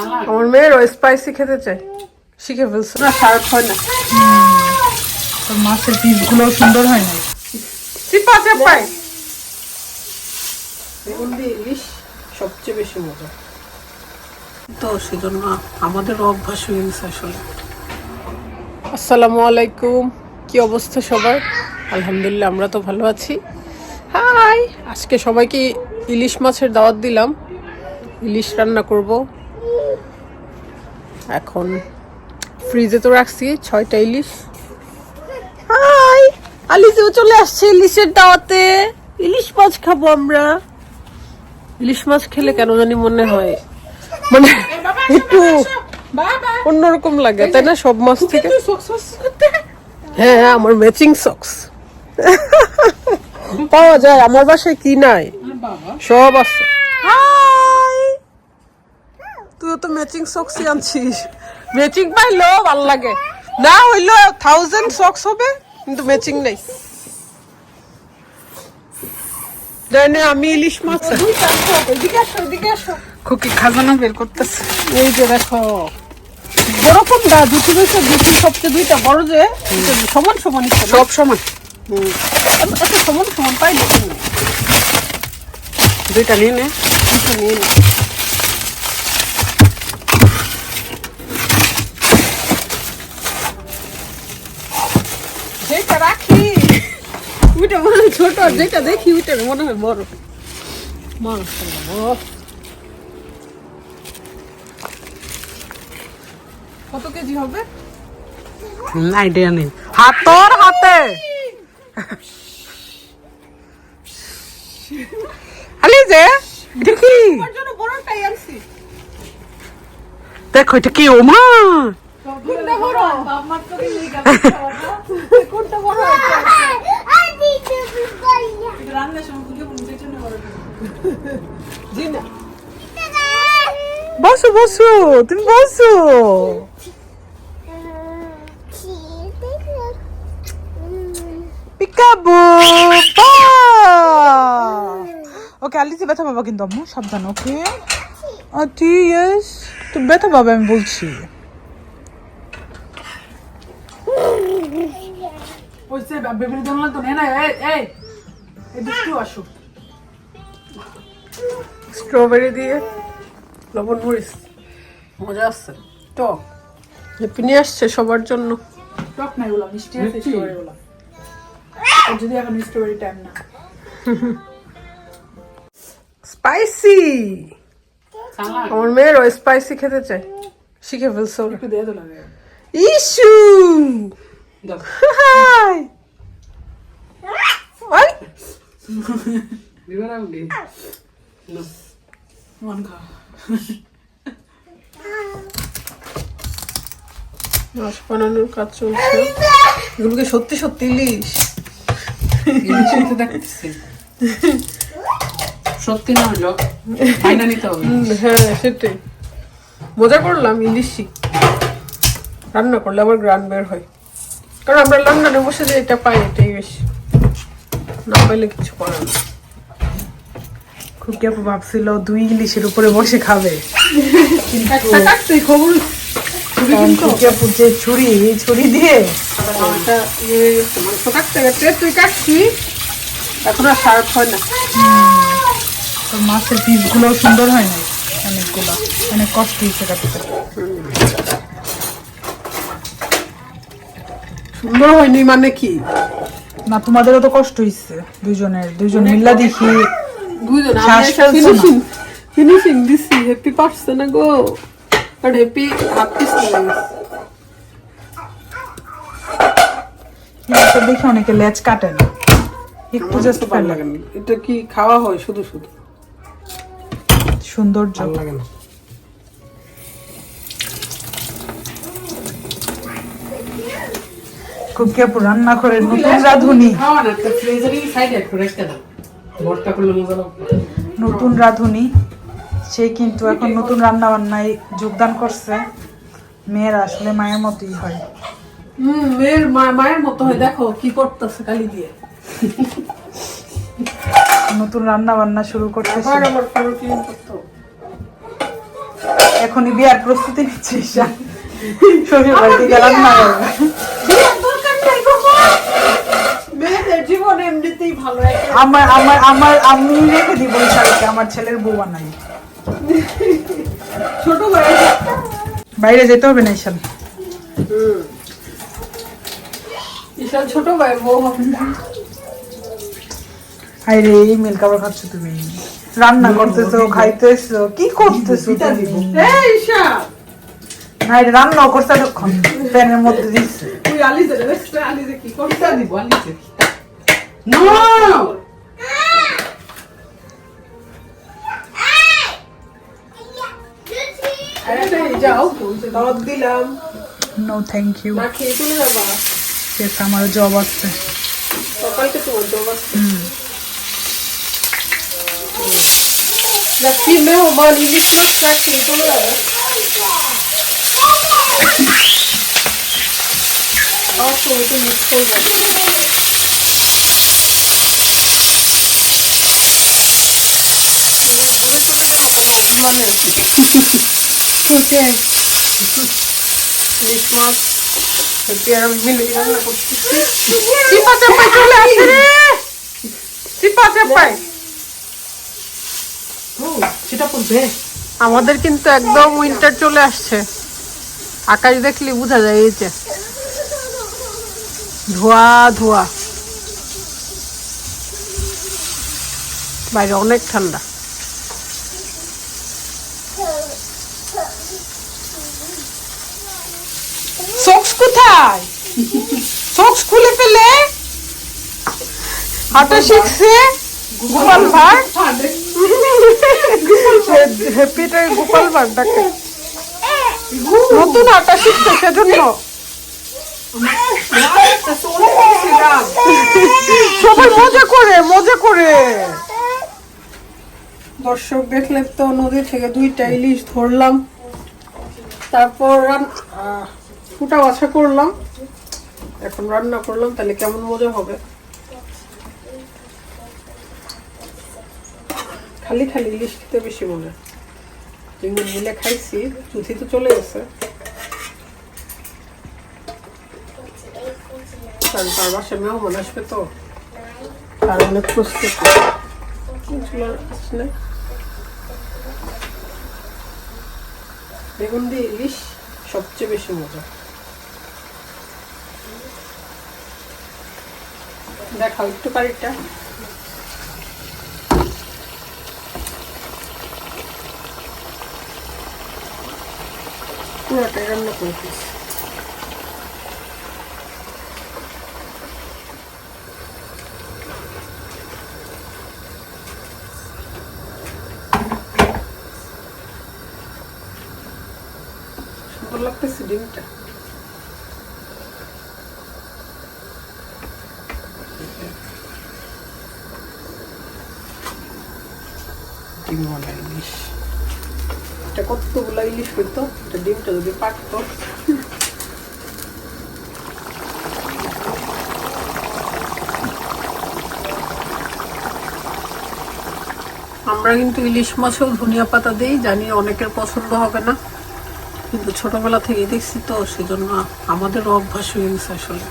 আমার মেয়েরও স্পাইসি খেতে চাই। শিখে ফেলছে। না শার্প হয় না। তোর মাছের পিসগুলো সুন্দর হয় না। চিপা চাপাই বেগুন দিয়ে ইলিশ সবচেয়ে বেশি মজা। তো সেজন্য আমাদের অভ্যাস হয়ে গেছে আসলে। আসসালামু আলাইকুম। কি অবস্থা সবার? আলহামদুলিল্লাহ আমরা তো ভালো আছি। হাই! আজকে সবাইকে ইলিশ মাছের দাওয়াত দিলাম। ইলিশ রান্না করব। এখন ফ্রিজে তো রাখছি ছয়টা ইলিশ। হাই আলিসেও চলে আসছে ইলিশের দাওয়াতে। ইলিশ মাছ খাব আমরা। ইলিশ মাছ খেলে কেন জানি মনে হয়। মানে একটু অন্যরকম লাগে তাই না? সব মাছ থেকে। হ্যাঁ হ্যাঁ আমার ম্যাচিং সক্স পাওয়া যায় আমার বাসায় কি নাই? সব আছে। তুইও তো ম্যাচিং সক্সই আনছিস। ম্যাচিং পাইলো ভালো লাগে। না হইল থাউজেন্ড সক্স হবে কিন্তু ম্যাচিং নেই। আমি ইলিশ মাছ খুকি খাজানা বের করতেছে। এই যে দেখো বড় কোনটা দুটি দুইটা দুটি সবচেয়ে দুইটা বড় যে সমান সমান সব সমান। এত সমান সমান পাই দুইটা নিয়ে নে। দুইটা নিয়ে নে যেটা রাখি ওইটা মনে হয় ছোট যেটা দেখি ওইটা মনে হয় বড়। কত কেজি হবে? আইডিয়া নেই। হাতর হাতে! আলি যে দেখি বড়টাই আনছি দেখো এটা কি ওমা কোনটা বড়? কোনটা বড়? বসো বসো তুমি বসো। পিকাবু ওকে আলিতে ব্যথা পাবা কিন্তু আম্মু সাবধান ওকে? আটি ইয়েস তুমি ব্যথা পাবে আমি বলছি। বেবির জন্য তো এই এই। স্ট্রবেরি দিয়ে লবণ মরিচ। মজা আসছে। টক। নিয়ে আসছে সবার জন্য। টক না এগুলো মিষ্টি আছে স্ট্রবেরি আর যদি এখন স্ট্রবেরি টাইম না। স্পাইসি! আমার মেয়েরও স্পাইসি খেতে চাই শিখে ফেলছে ইস্যু হাই ওই মন খা। মাছ বানানোর কাজ চলছে। এগুলোকে সত্যি সত্যি ইলিশ। সত্যি না হলো ফাইনা নিতে হবে হ্যাঁ সেটাই। মজা করলাম ইলিশই। রান্না করলে আবার গ্রান বের হয়। কারণ আমরা লন্ডনে বসে যে এটা পাই এটাই বেশি। না পাইলে কিছু করার না খুব কি ভাবছিল দুই ইলিশের উপরে বসে খাবে। কাটতেই খবর কারণ যে ছুরি এই ছুরি দিয়ে। এটা ইয়ে গেছে, মাংস কাটতে কাটতে তুই কাটছি। এখন আর শার্প হয় না। তোর মাছের পিসগুলো সুন্দর হয় না? অনেকগুলো। অনেক কষ্ট হয়েছে কাটতে সুন্দর হয়নি মানে কি? না তোমাদেরও তো কষ্ট হয়েছে দুজনের দুজন মিল্লা দেখি। দুইজন। ফিনিশিং ফিনিশিং দিছি হ্যাপি পারছে না গো। আর হ্যাপি গেছে। দেখি অনেকে লেজ কাটে না। একটু জাস্ট ভালো লাগে না। এটা কি খাওয়া হয় শুধু শুধু? সৌন্দর্য। লাগে না। আপু রান্না করে নতুন রাঁধুনি। না নতুন রাঁধুনি। সে কিন্তু এখন নতুন রান্না বান্নায় যোগদান করছে। মেয়েরা আসলে মায়ের মতোই হয়। হুম মেয়ের মায়ের মতো হয়। দেখো কি করতেছে কালি দিয়ে। নতুন রান্না বান্না শুরু করতে এখনই বিয়ার প্রস্তুতি নিচ্ছে ঈশান শ্বশুর বাড়ি থেকে রান্না এমনিতেই ভালো। আমার আমার আমার আমি রেখে দিব আমার ছেলের বউ বানাই ছোট বাইরে যেতে হবে না ঈশান। ঈশান ছোট ভাই বউ হবে। আরে এই মিল কাবার খাচ্ছ তুমি। রান্না করতেছো খাইতেছো কি করতেছো তুমি? এই ঈশান। না এটা রান্নাও করছে এতক্ষণ। প্যানের মধ্যে দিচ্ছে। তুই আলিজে রে দেখছিস আলিজে কি করছে দিব আলিছে নো আরে যাও। বলছে দাওয়াত দিলাম। নো থ্যাংক ইউ না খেয়ে চলে যাবা শেষ আমার জব আছে সকালকে তোমার জব আছে রাখি মেহমান ইলিশ মাছ রাখি চলে যাবে তুমি তো ঘরে চলে অভিমানে ওকে। ইলিশ মাছ হচ্ছে আর আমি মিলে রান্না করতেছি চিপা চাপাই চলে আসছে রে! চিপা চাপাই। সেটা করবে আমাদের কিন্তু একদম উইন্টার চলে আসছে। আকাশ দেখলে বোঝা যায় এই যে। ধোয়া ধোয়া। বাইরে অনেক ঠান্ডা সক্স কোথায়? সক্স খুলে ফেলে? হাঁটা শিখছে? গোপাল হ্যাপিটা গোপাল ডাকে নতুন শিখছে সেজন্য। সবাই মজা করে মজা করে। দর্শক দেখলে তো নদী থেকে দুইটা ইলিশ ধরলাম। তারপর রান- আহ, ফুটা বাছা করলাম। এখন রান্না করলাম তাহলে কেমন মজা হবে? খালি খালি ইলিশ খেতে বেশি মজা। তিনজন মিলে খাইছি চুথি তো চলে গেছে। কারণ তার বাসায় মেহমান আসবে তো। তার অনেক প্রস্তুতি। বেগুন দিয়ে ইলিশ সবচেয়ে বেশি মজা। দেখাও একটু কারিটা পুরোটাই রান্না করে লাগতেছে ডিমটা। ডিমওয়ালা ইলিশ। এটা কতগুলো ইলিশ হইতো এটা ডিমটা যদি পাকতো। আমরা কিন্তু ইলিশ মাছেও ধনিয়া পাতা দিই জানি অনেকের পছন্দ হবে না। কিন্তু ছোটবেলা থেকে দেখছি তো সেজন্য আমাদেরও অভ্যাস হয়ে গেছে আসলে।